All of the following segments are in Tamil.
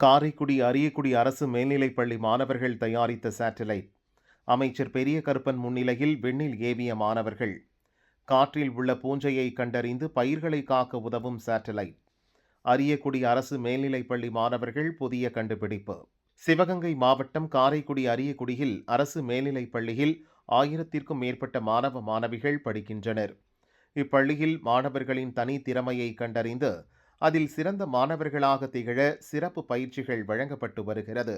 காரைக்குடி அரியக்குடி அரசு மேல்நிலைப்பள்ளி மாணவர்கள் தயாரித்த சேட்டலைட். அமைச்சர் பெரிய கருப்பன் முன்னிலையில் விண்ணில் ஏவிய மாணவர்கள். காற்றில் உள்ள பூஞ்சையை கண்டறிந்து பயிர்களை காக்க உதவும் சேட்டலைட். அரியக்குடி அரசு மேல்நிலைப்பள்ளி மாணவர்கள் புதிய கண்டுபிடிப்பு. சிவகங்கை மாவட்டம் காரைக்குடி அரியக்குடியில் அரசு மேல்நிலைப்பள்ளியில் ஆயிரத்திற்கும் மேற்பட்ட மாணவ மாணவிகள் படிக்கின்றனர். இப்பள்ளியில் மாணவர்களின் தனி திறமையை கண்டறிந்து அதில் சிறந்த மாணவர்களாக திகழ சிறப்பு பயிற்சிகள் வழங்கப்பட்டு வருகிறது.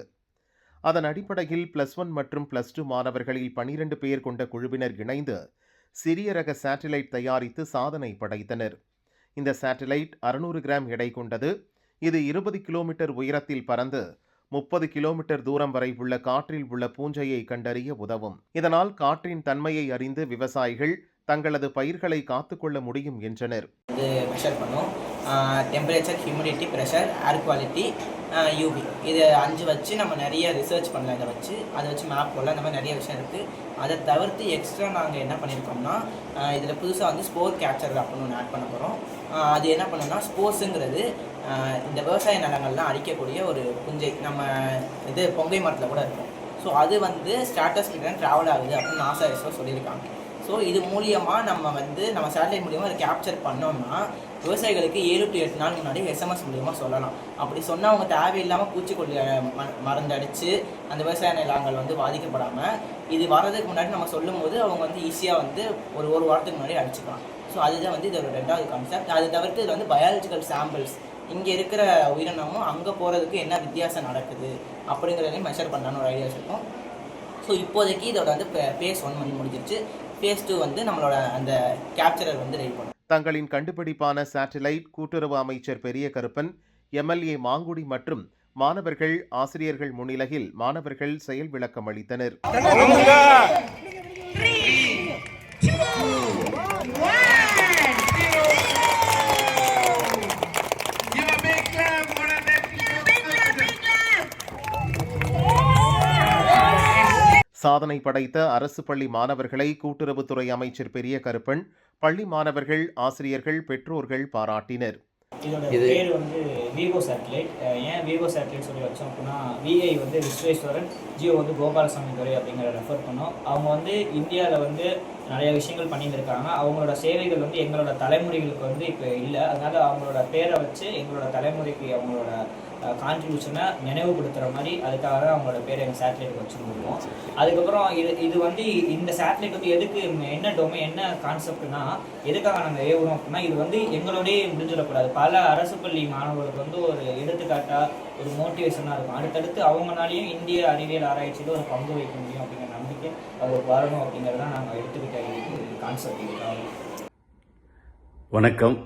அதன் அடிப்படையில் பிளஸ் ஒன் மற்றும் பிளஸ் டூ மாணவர்களில் பனிரெண்டு பேர் கொண்ட குழுவினர் இணைந்து சிறிய ரக சேட்டிலைட் தயாரித்து சாதனை படைத்தனர். இந்த சேட்டிலைட் அறுநூறு கிராம் எடை கொண்டது. இது இருபது கிலோமீட்டர் உயரத்தில் பறந்து முப்பது கிலோமீட்டர் தூரம் வரை உள்ள காற்றில் உள்ள பூஞ்சையை கண்டறிய உதவும். இதனால் காற்றின் தன்மையை அறிந்து விவசாயிகள் தங்களது பயிர்களை காத்துக்கொள்ள முடியும் என்றனர். Temperature humidity pressure air quality UV இது அஞ்சு வச்சு நம்ம நிறைய ரிசர்ச் பண்ணலாம் இதை வச்சு. அதை வச்சு மேப் போடலாம். இந்த மாதிரி நிறைய விஷயம் இருக்குது அதை தவிர்த்து எக்ஸ்ட்ரா நாங்கள் என்ன பண்ணியிருக்கோம்னா இதில் புதுசாக வந்து ஸ்போர் கேப்சர் அப்படின்னு ஒன்று ஆட் பண்ண போகிறோம் அது என்ன பண்ணுன்னா ஸ்போர்ட்ஸுங்கிறது இந்த விவசாய நிலங்கள்லாம் அழிக்கக்கூடிய ஒரு புஞ்சை நம்ம இது பொங்கை மரத்தில் கூட இருக்கும். ஸோ அது வந்து ஸ்டாட்டஸ் ட்ராவல் ஆகுது அப்படின்னு ஆசா எஸ்ஓ சொல்லியிருக்காங்க. ஸோ இது மூலியமாக நம்ம வந்து நம்ம சேட்டலைட் மூலியமாக அதை கேப்சர் பண்ணோம்னா விவசாயிகளுக்கு ஏழு டு எட்டு நாள் முன்னாடி எஸ்எம்எஸ் மூலியமாக சொல்லலாம். அப்படி சொன்னால் அவங்க தேவையில்லாமல் பூச்சிக்கொல்லி ம அந்த விவசாய நிலங்கள் வந்து பாதிக்கப்படாமல் இது வர்றதுக்கு முன்னாடி நம்ம சொல்லும்போது அவங்க வந்து ஈஸியாக வந்து ஒரு ஒரு வாரத்துக்கு முன்னாடி அடிச்சுக்கலாம். ஸோ அதுதான் வந்து இதோட ரெண்டாவது கான்செப்ட் அது தவிர்த்து இது வந்து பயாலஜிக்கல் சாம்பிள்ஸ் இங்கே இருக்கிற உயிரினமும் அங்கே போகிறதுக்கு என்ன வித்தியாசம் நடக்குது அப்படிங்கிறதையும் மெஷர் பண்ணலான்னு ஒரு ஐடியாஸ் இருக்கும் ஸோ இப்போதைக்கு இதோட வந்து பேஸ் ஒன் வந்து முடிஞ்சிருச்சு. ஃபேஸ் டூ வந்து நம்மளோட அந்த கேப்சரர் வந்து ரெடி பண்ணும் தங்களின் கண்டுபிடிப்பான சேட்டலைட் கூட்டுறவு அமைச்சர் பெரிய கருப்பன் எம்எல்ஏ மாங்குடி மற்றும் மாணவர்கள் ஆசிரியர்கள் முன்னிலையில் மாணவர்கள் செயல் விளக்கம் அளித்தனர். சாதனை படைத்த அரசு பள்ளி மாணவர்களை கூட்டுறவுத்துறை அமைச்சர் பெரிய கருப்பன் பள்ளி மாணவர்கள் ஆசிரியர்கள் பெற்றோர்கள் பாராட்டினர். இதோட பேர் வந்து விவோ சேட்டலைட் ஏன் விவோ சேட்டலைட் சொல்லி வச்சோம் அப்படின்னா விஐ வந்து விஸ்வேஸ்வரன் ஜியோ வந்து கோபாலசாமி துறை அப்படிங்கிற ரெஃபர் பண்ணோம். அவங்க வந்து இந்தியாவில் வந்து நிறைய விஷயங்கள் பண்ணியிருந்திருக்காங்க. அவங்களோட சேவைகள் வந்து எங்களோட தலைமுறைகளுக்கு வந்து இப்போ இல்லை. அதனால அவங்களோட பேரை வச்சு எங்களோட தலைமுறைக்கு அவங்களோட கான்ட்ரிபியூஷனை நினைவுபடுத்துகிற மாதிரி அதுக்காக தான் அவங்களோட பேரை எங்கள் சேட்டலைட் வச்சுருக்கோம் அதுக்கப்புறம் இது இது வந்து இந்த சேட்டலைட் வந்து எதுக்கு என்ன டொமை என்ன கான்செப்ட்னா எதுக்காக நாங்கள் ஏவுறோம் அப்படின்னா இது வந்து எங்களோடய முடிஞ்சிடக்கூடாது. பல அரசு பள்ளி மாணவர்களுக்கு வந்து ஒரு எடுத்துக்காட்டாக ஒரு மோட்டிவேஷனாக இருக்கும். அடுத்தடுத்து அவங்களாலையும் இந்திய அறிவியல் ஆராய்ச்சியில் ஒரு பங்கு வைக்க முடியும் அப்படிங்கிற நம்பிக்கை அவர் வரணும் அப்படிங்கிறதான் நாங்கள் எடுத்துக்கிட்ட இது கான்செப்ட் இதுக்காக வணக்கம்.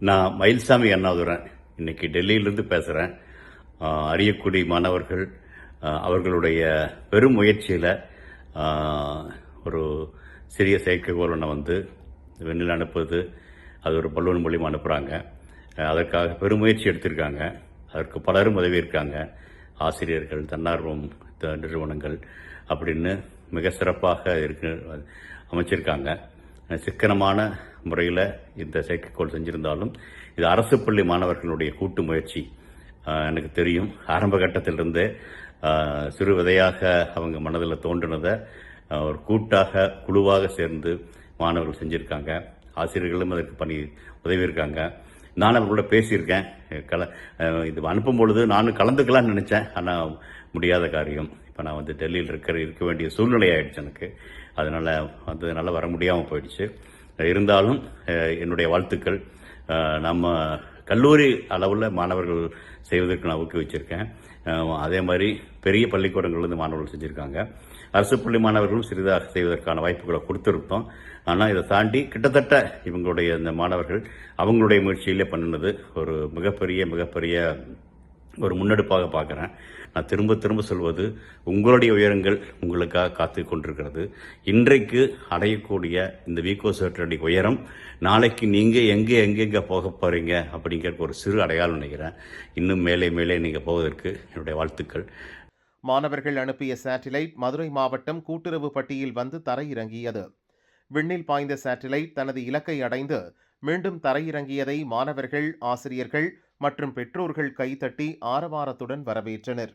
நான் மயில்சாமி அண்ணாதுரன் இன்னைக்கு டெல்லியிலிருந்து பேசுகிறேன் அரியக்குடி மாணவர்கள் அவர்களுடைய பெரும் முயற்சியில் ஒரு சிறிய செயற்கைக்கோள் ஒன்றை வந்து வெண்ணில் அனுப்புவது அது ஒரு பலூன் மூலியமாக அனுப்புகிறாங்க அதற்காக பெருமுயற்சி எடுத்திருக்காங்க. அதற்கு பலரும் உதவி இருக்காங்க ஆசிரியர்கள் தன்னார்வம் த- நிறுவனங்கள் அப்படின்னு மிக சிறப்பாக இருக்கு அமைச்சிருக்காங்க. சிக்கனமான முறையில் இந்த செயற்கைக்கோள் செஞ்சிருந்தாலும் இது அரசு பள்ளி மாணவர்களுடைய கூட்டு முயற்சி. எனக்கு தெரியும். ஆரம்ப கட்டத்திலிருந்தே சிறு விதையாக அவங்க மனதில் தோன்றினதை ஒரு கூட்டாக குழுவாக சேர்ந்து மாணவர்கள் செஞ்சுருக்காங்க. ஆசிரியர்களும் அதற்கு பணி உதவி இருக்காங்க நான் அவர்களோட பேசியிருக்கேன். கல இது அனுப்பும் பொழுது நானும் கலந்துக்கலாம்னு நினச்சேன். ஆனால் முடியாத காரியம். இப்போ நான் வந்து டெல்லியில் இருக்கிற இருக்க வேண்டிய சூழ்நிலை ஆகிடுச்சு எனக்கு. அதனால் வந்ததுனால வர முடியாமல் போயிடுச்சு. இருந்தாலும் என்னுடைய வாழ்த்துக்கள். நம்ம கல்லூரி அளவில் மாணவர்கள் செய்வதற்கு நான் ஊக்குவிச்சிருக்கேன். அதே மாதிரி பெரிய பள்ளிக்கூடங்கள்லேருந்து மாணவர்கள் செஞ்சுருக்காங்க. அரசு பள்ளி மாணவர்களும் சிறிதாக செய்வதற்கான வாய்ப்புகளை கொடுத்துருந்தோம். ஆனால் இதை தாண்டி கிட்டத்தட்ட இவங்களுடைய இந்த மாணவர்கள் அவங்களுடைய முயற்சியிலே பண்ணினது ஒரு மிகப்பெரிய மிகப்பெரிய ஒரு முன்னெடுப்பாக பார்க்குறேன். நான் திரும்ப திரும்ப சொல்வது உங்களுடைய உயரங்கள் உங்களுக்காக காத்து கொண்டிருக்கிறது. இன்றைக்கு அடையக்கூடிய இந்த வீக்கோ சேட்டடி உயரம் நாளைக்கு நீங்கள் எங்கே எங்கெங்கே போக போகிறீங்க அப்படிங்கிற ஒரு சிறு அடையாளம் நினைக்கிறேன். இன்னும் மேலே மேலே நீங்கள் போவதற்கு என்னுடைய வாழ்த்துக்கள். மாணவர்கள் அனுப்பிய சேட்டிலைட் மதுரை மாவட்டம் கூட்டுறவு பட்டியில் வந்து தரையிறங்கியது. விண்ணில் பாய்ந்த சேட்டிலைட் தனது இலக்கை அடைந்து மீண்டும் தரையிறங்கியதை மாணவர்கள் ஆசிரியர்கள் மற்றும் பெற்றோர்கள் கைதட்டி ஆரவாரத்துடன் வரவேற்றனர்.